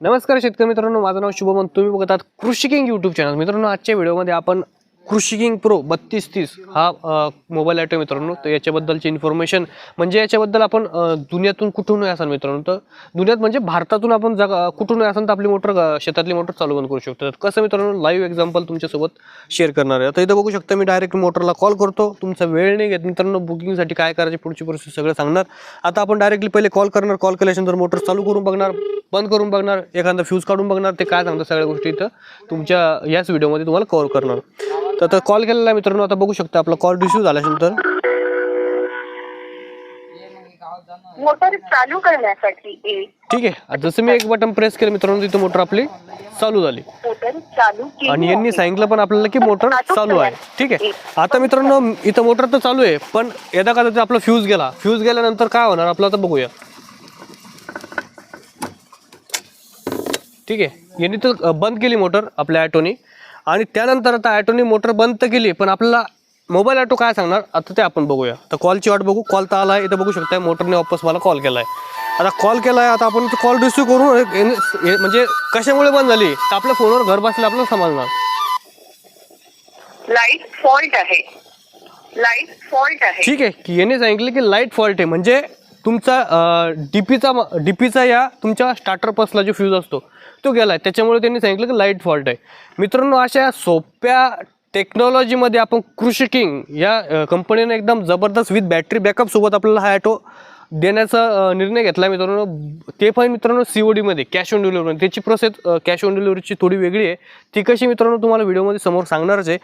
नमस्कार शेतकरी मित्रांनो माझं नाव शुभमन. तुम्ही बघत आहात कृषी किंग यूट्यूब चॅनल मित्रांनो आजच्या व्हिडिओमध्ये आपण कृषी किंग प्रो बत्तीस तीस हा मोबाईल आयटम मित्रांनो. तर याच्याबद्दलची इन्फॉर्मेशन म्हणजे याच्याबद्दल आपण दुनियातून कुठून असाल मित्रांनो. तर दुनियात म्हणजे भारतातून आपण जग कुठून असाल तर आपली मोटर शेतातली मोटर चालू बंद करू शकतो. तर कसं मित्रांनो लाईव्ह एक्झाम्पल तुमच्यासोबत शेअर करणार आहे. आता इथं बघू शकता मी डायरेक्ट मोटरला कॉल करतो. तुमचा वेळ नाही घेत मित्रांनो. बुकिंगसाठी काय करायची पुढची प्रोसेस सगळं सांगणार. आता आपण डायरेक्टली पहिले कॉल करणार. कॉल केल्यानंतर मोटर चालू करून बघणार बंद करून बघणार एखादा फ्यूज काढून बघणार ते काय सांगतात सगळ्या गोष्टी इथं तुमच्या याच व्हिडिओमध्ये तुम्हाला कव्हर करणार. तर आता कॉल केलेला मित्रांनो. आता बघू शकता आपला कॉल रिसिव्ह झाल्यानंतर मोटर चालू करण्यासाठी एक ठीक आहे. जसं मी एक बटन प्रेस केलं मित्रांनो तिथं मोटर आपली चालू झाली. मोटर चालू केली आणि यांनी. सांगितलं पण आपल्याला की मोटर चालू आहे. ठीक आहे. आता मित्रांनो इथं मोटर तर चालू आहे पण यदा का आपला फ्यूज गेला. फ्यूज गेल्यानंतर काय होणार? आपलं आता बघूया. ठीक आहे. यांनी तर बंद केली मोटर आपल्या ॲटोनी आणि त्यानंतर आता ॲटोनी मोटर बंद तर केली पण आपल्याला मोबाईल ॲटो काय सांगणार? आता ते आपण बघूया. तर कॉलची वाट बघू. कॉल तर आला आहे इथं बघू शकताय मोटरने वापस मला कॉल केला आहे आता कॉल केला आहे आता आपण कॉल रिसिव्ह करून म्हणजे कशामुळे बंद झाली? तर आपल्या फोनवर घर बसल्या आपल्याला समजणार. लाइट फॉल्ट आहे. लाइट फॉल्ट आहे. ठीक आहे की याने सांगितलं की लाइट फॉल्ट आहे. म्हणजे तुमचा डीपीचा डीपीचा या तुमच्या स्टार्टर पसला जो फ्यूज असतो तो गेला आहे त्याच्यामुळे त्यांनी सांगितलं की लाइट फॉल्ट आहे. मित्रांनो अशा सोप्या टेक्नॉलॉजीमध्ये आपण कृषी किंग या कंपनीने एकदम जबरदस्त विथ बॅटरी बॅकअप सोबत आपल्याला हा ॲटो देण्याचा निर्णय घेतला मित्रांनो. ते पण मित्रांनो सी ओ डीमध्ये कॅश ऑन डिलिव्हरी त्याची प्रोसेस कॅश ऑन डिलिव्हरीची थोडी वेगळी आहे. ती कशी मित्रांनो तुम्हाला व्हिडिओमध्ये समोर सांगणारच आहे.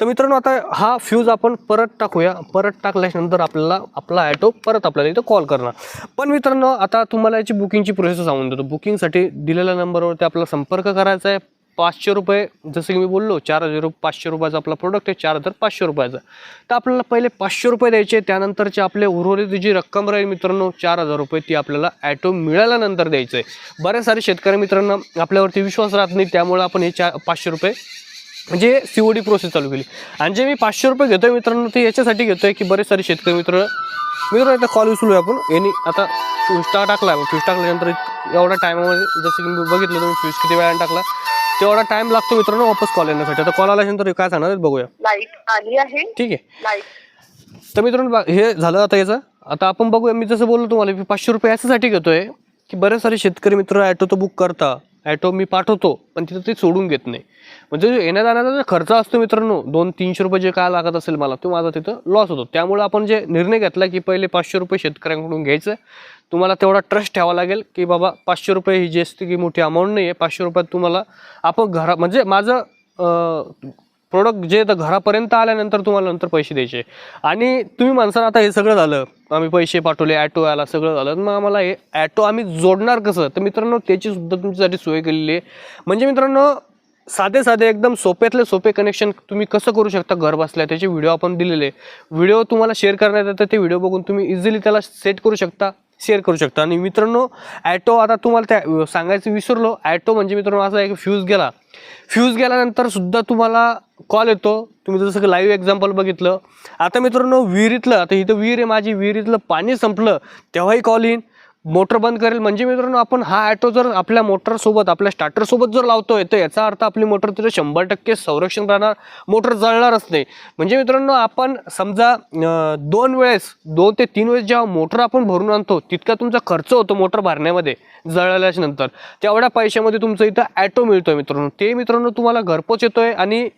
तर मित्रांनो आता हा फ्यूज आपण परत टाकूया. परत टाकल्यानंतर आपल्याला आपला ॲटो परत आपल्याला इथं कॉल करणार. पण मित्रांनो आता तुम्हाला याची बुकिंगची प्रोसेस सांगून देतो. बुकिंगसाठी दिलेल्या नंबरवरती आपला संपर्क करायचा आहे. पाचशे रुपये जसं की मी बोललो चार हजार रुपये पाचशे रुपयाचा आपला प्रोडक्ट आहे चार हजार पाचशे रुपयाचा. तर आपल्याला पहिले पाचशे रुपये द्यायचे त्यानंतरचे आपले उर्वरित जी रक्कम राहील मित्रांनो चार हजार रुपये ती आपल्याला ॲटो मिळाल्यानंतर द्यायचं आहे. बऱ्याच सारे शेतकरी मित्रांना आपल्यावरती विश्वास राहत नाही. त्यामुळे आपण हे चार पाचशे रुपये म्हणजे सी ओ डी प्रोसेस चालू केली. आणि जे मी पाचशे रुपये घेतो आहे मित्रांनो ते याच्यासाठी घेतो आहे की बरेच सारे शेतकरी मित्र मित्रांनो आता कॉल उचलूया आपण. यांनी आता फ्यूज टा टाकला फ्यूज टाकल्यानंतर एवढा टायमामध्ये जसं की मी बघितलं तुम्ही फ्यूज किती वेळाने टाकला तेवढा टाईम लागतो मित्रांनो वापस कॉल येण्यासाठी. आता कॉल आल्यानंतर काय सांगणार बघूया. आली आहे. ठीक आहे. तर मित्रांनो हे झालं आता याचं. आता आपण बघूया मी जसं बोललो तुम्हाला मी पाचशे रुपये याच्यासाठी घेतोय की बरेच सारे शेतकरी मित्र ॲटो तो बुक करता. ॲटो मी पाठवतो पण तिथं ते सोडून घेत नाही. म्हणजे जो येण्या जाण्याचा जो खर्च असतो मित्रांनो दोन तीनशे रुपये जे काय लागत असेल मला तो माझा तिथं लॉस होतो. त्यामुळे आपण जे निर्णय घेतला की पहिले पाचशे रुपये शेतकऱ्यांकडून घ्यायचं तुम्हाला तेवढा ट्रस्ट ठेवा लागेल की बाबा पाचशे रुपये ही जी असते की मोठी अमाऊंट नाही आहे पाचशे रुपयात तुम्हाला आपण घरा म्हणजे माझं प्रोडक्ट जे तर घरापर्यंत आल्यानंतर तुम्हाला नंतर पैसे द्यायचे. आणि तुम्ही माणसानं आता हे सगळं झालं आम्ही पैसे पाठवले ॲटो आला सगळं झालं. मग आम्हाला हे ॲटो आम्ही जोडणार कसं? तर मित्रांनो त्याची सुद्धा तुमच्यासाठी सोय केलेली आहे. म्हणजे मित्रांनो साधे साधे एकदम सोप्यातले सोपे कनेक्शन तुम्ही कसं करू शकता घर बसल्या त्याचे व्हिडिओ आपण दिलेले व्हिडिओ तुम्हाला शेअर करण्यात येतात ते व्हिडिओ बघून तुम्ही इझिली त्याला सेट करू शकता शेअर करू शकता. आणि मित्रांनो ॲटो आता तुम्हाला त्या सांगायचं विसरलो. ॲटो म्हणजे मित्रांनो असा एक फ्यूज गेला. फ्यूज गेल्यानंतर सुद्धा तुम्हाला कॉल येतो. तुम्ही जसं की लाईव्ह एक्झाम्पल बघितलं. आता मित्रांनो विहिरीतलं आता इथं विहीर आहे माझी विहिरीतलं पाणी संपलं तेव्हाही कॉल येईन. मोटर बंद करेल. म्हणजे मित्रांनो आपण हा ॲटो जर आपल्या मोटरसोबत आपल्या स्टार्टरसोबत जर लावतोय तर याचा अर्थ आपली मोटर तिथे शंभर टक्के संरक्षण राहणार. मोटर जळणारच नाही. म्हणजे मित्रांनो आपण समजा दोन वेळेस दोन ते तीन वेळेस जेव्हा मोटर आपण भरून आणतो तितका तुमचा खर्च होतो मोटर भरण्यामध्ये जळल्याच्या नंतर. तेवढ्या पैशामध्ये तुमचं इथं ॲटो मिळतोय मित्रांनो. ते मित्रांनो तुम्हाला घरपोच येतोय आणि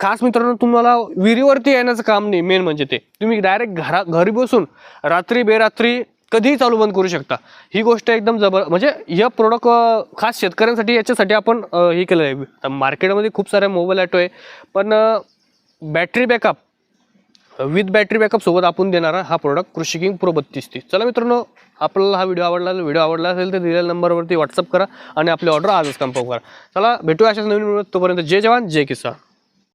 खास मित्रांनो तुम्हाला विहिरीवरती येण्याचं काम नाही मेन म्हणजे ते. तुम्ही डायरेक्ट घरा घरी बसून रात्री बेरात्री कधीही चालू बंद करू शकता. ही गोष्ट एकदम जबर म्हणजे या प्रोडक्ट खास शेतकऱ्यांसाठी याच्यासाठी आपण हे केलं आहे. आता मार्केटमध्ये खूप साऱ्या मोबाईल ॲटो आहे. पण battery backup with battery backup सोबत आपण देणारा हा प्रोडक्ट कृषी किंग प्रो बत्तीस तीस चला मित्रांनो आपल्याला हा व्हिडिओ आवडला व्हिडिओ आवडला असेल तर दिलेल्या नंबरवरती व्हॉट्सअप करा आणि आपली ऑर्डर आजच कन्फर्म करा. चला भेटूया अशाच नवीन तोपर्यंत. जय जवान जय किसान.